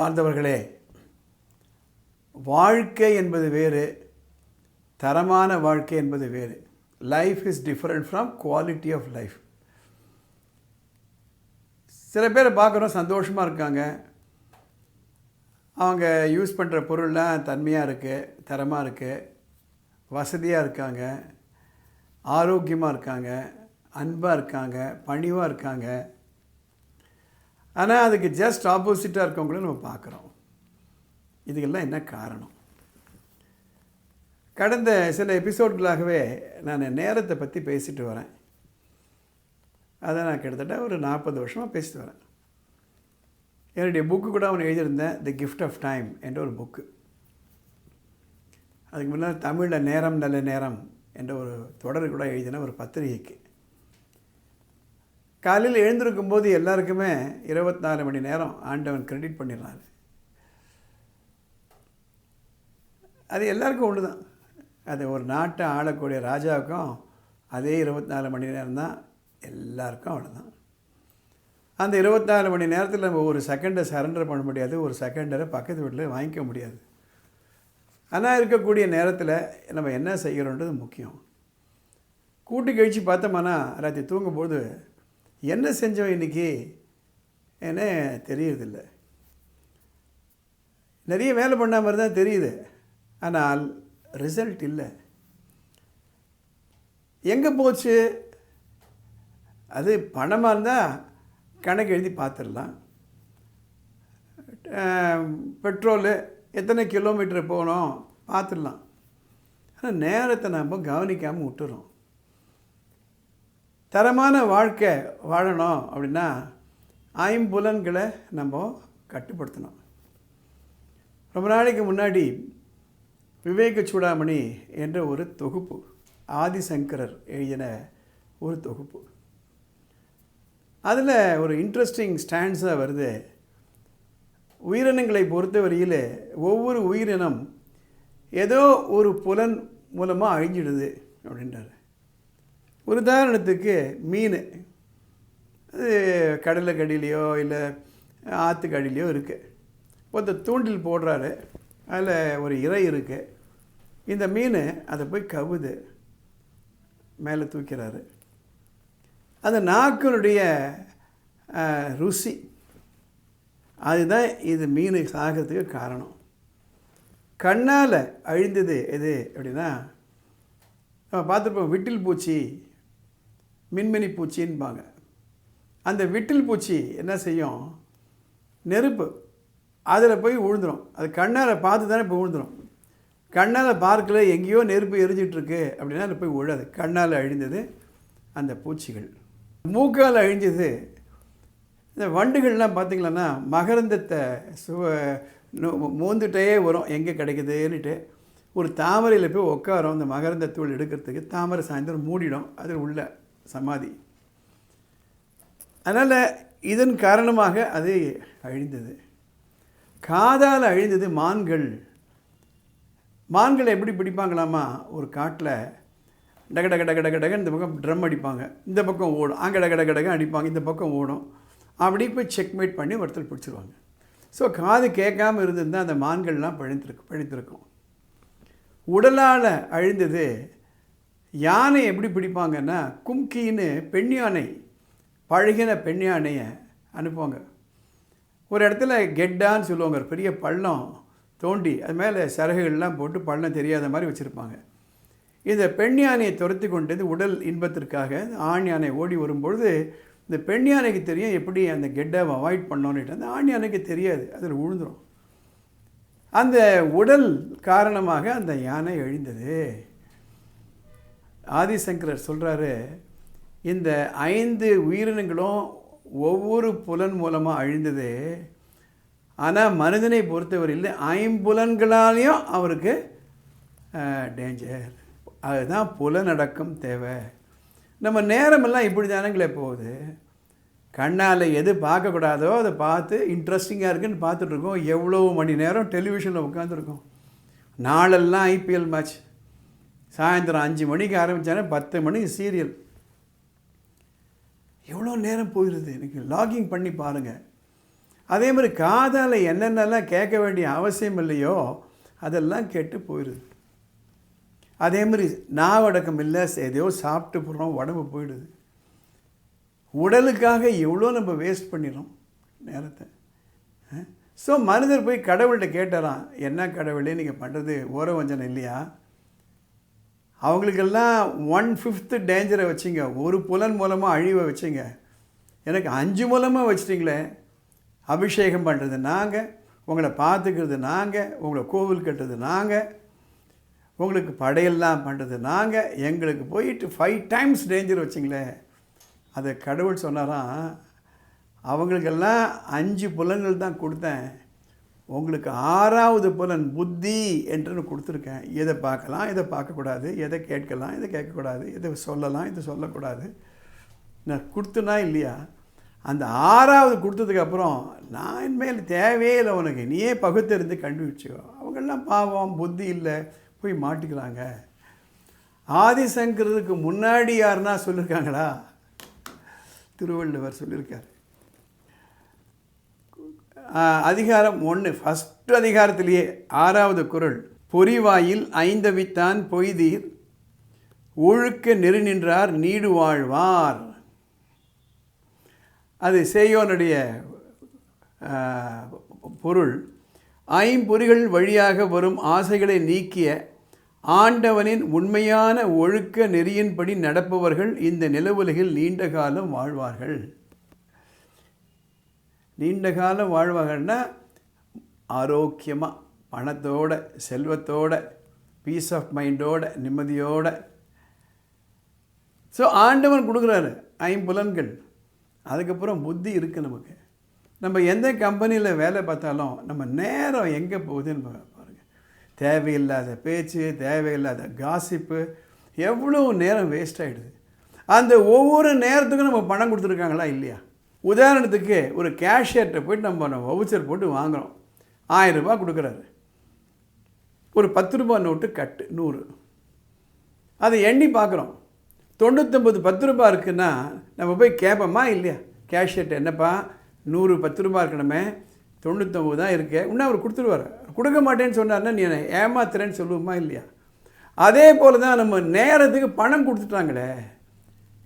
அன்பார்ந்தவர்களே வாழ்க்கை என்பது வேறு தரமான வாழ்க்கை என்பது வேறு. Life is different from quality of life சில பேரை பார்க்குறோம் சந்தோஷமாக இருக்காங்க. அவங்க யூஸ் பண்ணுற பொருள்லாம் தன்மையாக இருக்குது தரமாக இருக்குது வசதியாக இருக்காங்க ஆரோக்கியமாக இருக்காங்க அன்பாக இருக்காங்க பணிவாக இருக்காங்க. ஆனால் அதுக்கு ஜஸ்ட் ஆப்போசிட்டாக இருக்கவங்களும் நம்ம பார்க்குறோம். இதுக்கெல்லாம் என்ன காரணம்? கடந்த சில எபிசோட்களாகவே நான் நேரத்தை பற்றி பேசிட்டு வரேன். அதை நான் கிட்டத்தட்ட ஒரு நாற்பது வருஷமாக பேசிட்டு வரேன். என்னுடைய புக்கு கூட அவன் எழுதியிருந்தேன் தி கிஃப்ட் ஆஃப் டைம் என்ற ஒரு புக்கு அதுக்கு முன்னால் தமிழில் நேரம் நல்ல நேரம் என்ற ஒரு தொடர் கூட எழுதின ஒரு பத்திரிகைக்கு. காலையில் எழுந்திருக்கும் போது எல்லாருக்குமே இருபத்தி நாலு மணி நேரம் ஆண்டவன் கிரெடிட் பண்ணிடுறாரு. அது எல்லாருக்கும் ஒன்று தான். அது ஒரு நாட்டை ஆளக்கூடிய ராஜாவுக்கும் அதே இருபத்தி நாலு மணி நேரம் தான் எல்லாருக்கும் அவ்வளோதான் அந்த இருபத்தாலு மணி நேரத்தில் நம்ம ஒரு செகண்டை சரண்டர் பண்ண முடியாது ஒரு செகண்டரை பக்கத்து வீட்டில் வாங்கிக்க முடியாது. ஆனால் இருக்கக்கூடிய நேரத்தில் நம்ம என்ன செய்கிறோன்றது முக்கியம். கூட்டு கழிச்சு பார்த்தோம்னா ராத்திரி தூங்கும்போது என்ன செஞ்சோம் இன்றைக்கி என்ன தெரியறதில்ல. நிறைய வேலை பண்ண மாதிரி தான் தெரியுது. ஆனால் ரிசல்ட் இல்லை. எங்கே போச்சு? அது பணமாக இருந்தால் கணக்கு எழுதி பார்த்துடலாம். பெட்ரோலு எத்தனை கிலோமீட்டர் போகணும் பார்த்துடலாம். ஆனால் நேரத்தை நம்ம கவனிக்காமல் விட்டுறோம். தரமான வாழ்க்கை வாழணும் அப்படின்னா ஐம்புலன்களை நம்ம கட்டுப்படுத்தணும். ரொம்ப நாளைக்கு முன்னாடி விவேக சூடாமணி என்ற ஒரு தொகுப்பு ஆதிசங்கரர் எழுதின ஒரு தொகுப்பு. அதில் ஒரு இன்ட்ரெஸ்டிங் ஸ்டாண்ட்ஸாக வருது. உயிரினங்களை பொறுத்தவரையில் ஒவ்வொரு உயிரினம் ஏதோ ஒரு புலன் மூலமாக அழிஞ்சிடுது அப்படின்றார். ஒரு உதாரணத்துக்கு மீன். அது கடலுக்கடியிலையோ இல்லை ஆற்றுக்கடியிலையோ இருக்குது ஒருத்தர் தூண்டில் போடுறாரு. அதில் ஒரு இறை இருக்குது இந்த மீன் அதை போய் கவுது. மேலே தூக்கிறாரு. அந்த நாக்கினுடைய ருசி. அதுதான் இது மீன் சாகிறதுக்கு காரணம். கண்ணால் அழிந்தது எது அப்படின்னா நம்ம பார்த்துருப்போம் விட்டில் பூச்சி மின்மினி பூச்சின்பாங்க அந்த விட்டில் பூச்சி என்ன செய்யும்? நெருப்பு. அதில் போய் விழுந்துடும் அது கண்ணால் பார்த்து தானே இப்போ விழுந்துடும் கண்ணால் பார்க்கல எங்கேயோ நெருப்பு எரிஞ்சிட்ருக்கு அப்படின்னா அதில் போய் விழாது கண்ணால் அழிந்தது அந்த பூச்சிகள். மூக்கால் அழிஞ்சது. இந்த வண்டுகள்லாம் பார்த்திங்களன்னா மகரந்தத்தை சுவ மூந்துட்டே வரும். எங்கே கிடைக்குதுன்னுட்டு. ஒரு தாமரையில் போய் உட்காரோம் அந்த மகரந்த தூள் எடுக்கிறதுக்கு தாமரை சாயந்தரம் மூடிடும். அதில் உள்ள சமாதி. அதனால் இதன் காரணமாக அது அழிந்தது. காதால் அழிந்தது மான்கள். மான்களை எப்படி பிடிப்பாங்களாமா? ஒரு காட்டில் டக டக டக டக டக இந்த பக்கம் ட்ரம் அடிப்பாங்க. இந்த பக்கம் ஓடும். அங்கே டக டக டக அடிப்பாங்க. இந்த பக்கம் ஓடும். அப்படி போய் செக்மேட் பண்ணி ஒருத்தர் பிடிச்சிருவாங்க. ஸோ காது கேட்காம இருந்திருந்தால் அந்த மான்கள்லாம் பழித்திருக்கு பழித்திருக்கும் உடலால் அழிந்தது யானை எப்படி பிடிப்பாங்கன்னா கும்கின்னு பெண் யானை பழகின பெண் யானையை அனுப்புவாங்க. ஒரு இடத்துல கெட்டான்னு சொல்லுவாங்க ஒரு பெரிய பள்ளம் தோண்டி அது மேலே சரகுகள்லாம் போட்டு பள்ளம் தெரியாத மாதிரி வச்சுருப்பாங்க. இந்த பெண் யானையை துரத்தி கொண்டது உடல் இன்பத்திற்காக ஆண் யானை ஓடி வரும்பொழுது இந்த பெண் யானைக்கு தெரியும் எப்படி அந்த கெட்டாவை அவாய்ட் பண்ணோன்னுட்டு அந்த ஆண் யானைக்கு தெரியாது அதில் விழுந்துடும் அந்த உடல் காரணமாக அந்த யானை எழுந்தது. ஆதிசங்கரர் சொல்கிறாரு இந்த ஐந்து உயிரினங்களும் ஒவ்வொரு புலன் மூலமாக அழிந்தது. ஆனால் மனிதனை பொறுத்தவரையில் ஐம்புலன்களாலேயும் அவருக்கு டேஞ்சர் அதுதான் புலனடக்கம் தேவை. நம்ம நேரமெல்லாம் இப்படி தானங்களே போகுது. கண்ணால் எது பார்க்கக்கூடாதோ அதை பார்த்து இன்ட்ரெஸ்டிங்காக இருக்குன்னு பார்த்துட்ருக்கோம் எவ்வளோ மணி நேரம் டெலிவிஷனில் உட்காந்துருக்கோம் நாளெல்லாம் ஐபிஎல் மேட்ச் சாயந்தரம் அஞ்சு மணிக்கு ஆரம்பித்தானே பத்து மணிக்கு சீரியல் எவ்வளோ நேரம் போயிடுது எனக்கு லாகிங் பண்ணி பாருங்கள் அதே மாதிரி காதால் என்னென்னலாம் கேட்க வேண்டிய அவசியம் இல்லையோ அதெல்லாம் கேட்டு போயிடுது. அதே மாதிரி நாவடக்கம் இல்லை எதையோ சாப்பிட்டு போகிறோம் உடம்பு போயிடுது. உடலுக்காக எவ்வளோ நம்ம வேஸ்ட் பண்ணிடுறோம் நேரத்தை. ஸோ மனிதர் போய் கடவுள்கிட்ட கேட்டாராம் என்ன கடவுளே நீங்கள் பண்ணுறது ஓரவஞ்சனம் இல்லையா? அவங்களுக்கெல்லாம் ஒன் ஃபிஃப்த்து டேஞ்சரை வச்சிங்க. ஒரு புலன் மூலமாக அழிவை வச்சிங்க. எனக்கு அஞ்சு மூலமாக வச்சிட்டிங்களே அபிஷேகம் பண்ணுறது நாங்கள் உங்களை பார்த்துக்கிறது நாங்கள் உங்களை கோவில் கட்டுறது நாங்கள் உங்களுக்கு படையெல்லாம் பண்ணுறது நாங்கள் எங்களுக்கு போயிட்டு ஃபைவ் டைம்ஸ் டேஞ்சர் வச்சிங்களே. அதை கடவுள் சொன்னாராம் அவங்களுக்கெல்லாம் அஞ்சு புலன்கள் தான் கொடுத்தேன். உங்களுக்கு ஆறாவது புலன் புத்தி என்று கொடுத்துருக்கேன். எதை பார்க்கலாம் இதை பார்க்கக்கூடாது எதை கேட்கலாம் எதை கேட்கக்கூடாது இதை சொல்லலாம் இதை சொல்லக்கூடாது. நான் கொடுத்தனா இல்லையா? அந்த ஆறாவது கொடுத்ததுக்கப்புறம் நான் இனிமேல் தேவையே இல்லை உனக்கு. நீயே பகுத்தறிந்து கண்டுபிடிச்சிக்கோ. அவங்கெல்லாம் பாவம் புத்தி இல்லை. போய் மாட்டிக்கிறாங்க ஆதிசங்கருக்கு முன்னாடி யாருன்னா சொல்லியிருக்காங்களா திருவள்ளுவர் சொல்லியிருக்கார். அதிகாரம் ஒன்று ஃபஸ்ட் அதிகாரத்திலேயே ஆறாவது குரல். பொறிவாயில் ஐந்தவித்தான் பொய்தீர். ஒழுக்க நெருநின்றார் நீடு வாழ்வார். அது சேயோனுடைய பொருள். ஐம்பொறிகள் வழியாக வரும் ஆசைகளை நீக்கிய ஆண்டவனின் உண்மையான ஒழுக்க நெறியின்படி நடப்பவர்கள் இந்த நிலவுலகில் நீண்ட காலம் வாழ்வார்கள். நீண்ட காலம் வாழ்வாங்கன்னா ஆரோக்கியமாக பணத்தோட செல்வத்தோட பீஸ் ஆஃப் மைண்டோட நிம்மதியோட. ஸோ ஆண்டவன் கொடுக்குறாரு ஐம்புலன்கள். அதுக்கப்புறம் புத்தி இருக்குது நமக்கு. நம்ம எந்த கம்பெனியில் வேலை பார்த்தாலும் நம்ம நேரம் எங்கே போகுதுன்னு பாருங்கள் தேவையில்லாத பேச்சு தேவையில்லாத காசிப்பு எவ்வளோ நேரம் வேஸ்ட் ஆகிடுது அந்த ஒவ்வொரு நேரத்துக்கும் நம்ம பணம் கொடுத்துருக்காங்களா இல்லையா? உதாரணத்துக்கு ஒரு கேஷியர்கிட்ட போயிட்டு நம்ம வவுச்சர் போட்டு வாங்குகிறோம் ஆயிரம் கொடுக்குறாரு. ஒரு பத்து ரூபா நோட்டு கட்டு நூறு. அதை எண்ணி பார்க்குறோம். தொண்ணூற்றொம்பது பத்து ரூபா இருக்குன்னா நம்ம போய் கேட்போமா இல்லையா? கேஷியர்கிட்ட என்னப்பா நூறு பத்து ரூபா இருக்கணுமே தொண்ணூத்தொம்பது தான் இருக்கு. இன்னும் அவர் கொடுத்துருவார். கொடுக்க மாட்டேன்னு சொன்னார்னா நீ என்னை ஏமாத்துறேன்னு சொல்லுவோமா இல்லையா? அதே போல் தான் நம்ம நேரத்துக்கு பணம் கொடுத்துட்டாங்களே.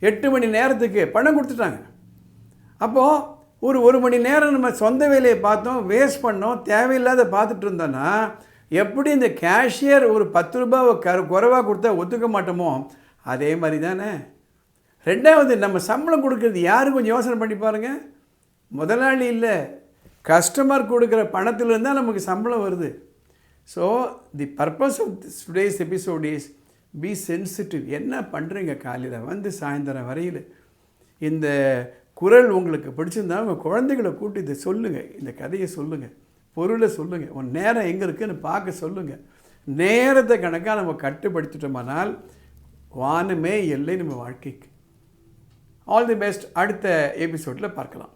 எட்டு மணி நேரத்துக்கு பணம் கொடுத்துட்டாங்க. அப்போது ஒரு ஒரு மணி நேரம் நம்ம சொந்த வேலையை பார்த்தோம் வேஸ்ட் பண்ணோம் தேவையில்லாத பார்த்துட்டு இருந்தோன்னா எப்படி இந்த கேஷியர் ஒரு பத்து ரூபாவை க குறைவாக கொடுத்தா ஒத்துக்க மாட்டோமோ? அதே மாதிரி தானே. ரெண்டாவது நம்ம சம்பளம் கொடுக்கறது யாரு? கொஞ்சம் யோசனை பண்ணி பாருங்கள் முதலாளி இல்லை. கஸ்டமர் கொடுக்குற பணத்துலேருந்து தான் நமக்கு சம்பளம் வருது. So the purpose of today's episode is be sensitive என்ன பண்ணுறீங்க காலையில் வந்து சாயந்தரம் வரையில். இந்த குரல் உங்களுக்கு பிடிச்சிருந்தா உங்கள் குழந்தைகளை கூட்டி இதை சொல்லுங்கள் இந்த கதையை சொல்லுங்கள் பொருளை சொல்லுங்கள் உன் நேரம் எங்கே இருக்குன்னு பார்க்க சொல்லுங்கள் நேரத்தை கணக்காக நம்ம கட்டுப்படுத்திட்டோமானால் வானமே இல்லை நம்ம வாழ்க்கைக்கு. ஆல் தி பெஸ்ட் அடுத்த எபிசோடில் பார்க்கலாம்.